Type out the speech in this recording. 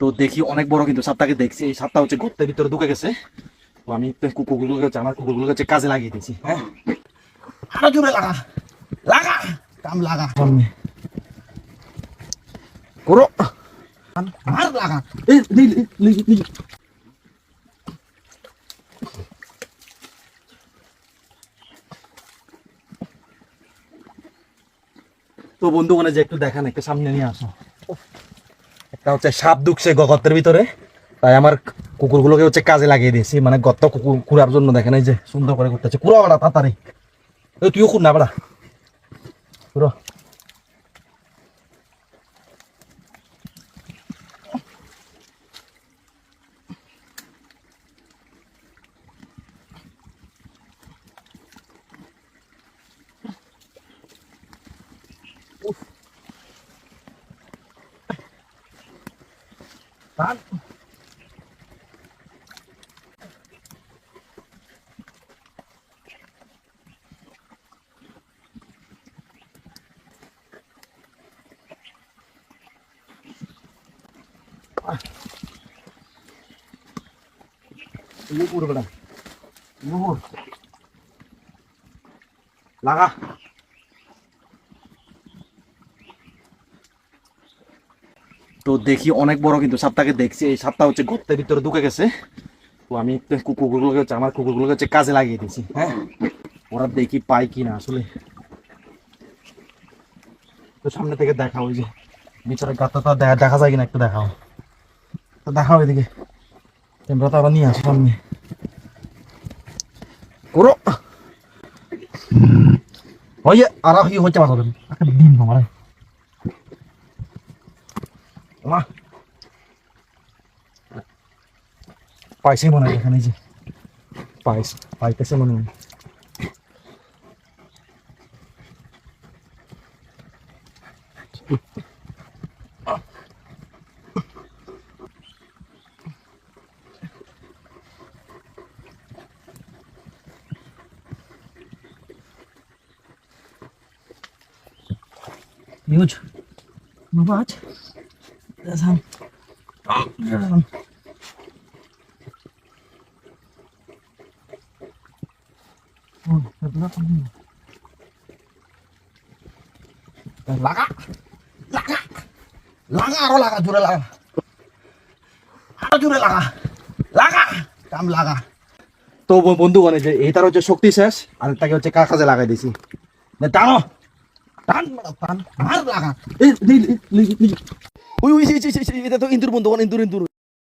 তো দেখি অনেক বড় কিন্তু সাপটাকে দেখছি। এই সাপটা হচ্ছে গর্তের ভিতরে ঢুকে গেছে। তো আমি কুকুরগুলোকে হচ্ছে আমার কুকুরগুলোকে হচ্ছে কাজে লাগিয়ে দিয়েছি হ্যাঁ? আরও জোরে লাগা লাগা, কাম লাগা। সামনে। করো। আর লাগা। এই তো বন্ধু মানে যে একটু দেখান, একটু সামনে নিয়ে আসো। একটা হচ্ছে সাপ ঢুকছে গর্তের ভিতরে। তাই আমার কুকুরগুলোকে হচ্ছে কাজে লাগিয়ে দিয়েছি। মানে গর্ত কুকুর কুড়ার জন্য দেখেন, এই যে সুন্দর করে করতেছে কুড়া বাড়া তাড়াতাড়ি। তুইও কুড় না, বাড়া। কুড়ো। টান। নুপুর বেটা নুপুর লাগা তো দেখি অনেক বড় কিন্তু সাপটাকে দেখছি। এই সাপটা হচ্ছে গর্তের ভিতরে ঢুকে গেছে। তো আমি কুকুরগুলোকে হচ্ছে, আমার কুকুরগুলোকে হচ্ছে কাজে লাগিয়ে দিয়েছি হ্যাঁ? ওরা দেখি পাই কি না আসলে। তো সামনে থেকে দেখা ওই যে বিচারে গাতটা দেখা দেখা যায় কিনা একটু দেখাও। তো দেখাও এদিকে। তোমরা তো আবার নিয়ে আসো সামনে। করো ওই আর হচ্ছে মাথা একটা ডিম আমার মা পাইছে মনে হয় এখানে এই যে পাইস পাইতেছে মনে হয় Huge. Zobacz. Sam. Sam. লাগা লাগা লাগা আরও লাগা জোরে লাগা আরও জোরে লাগা লাগা কাম লাগা তো বন্ধু মানে যে এইটার হচ্ছে শক্তি শেষ আর তাকে হচ্ছে কাজে লাগাই দিছি? টানো! টান টান। মার লাগা। এই লি- লি- লি- লি- ওই ওই এই- এই- এই- এটা তো ইন্দুর বন্ধু ইন্দুর ইন্দুর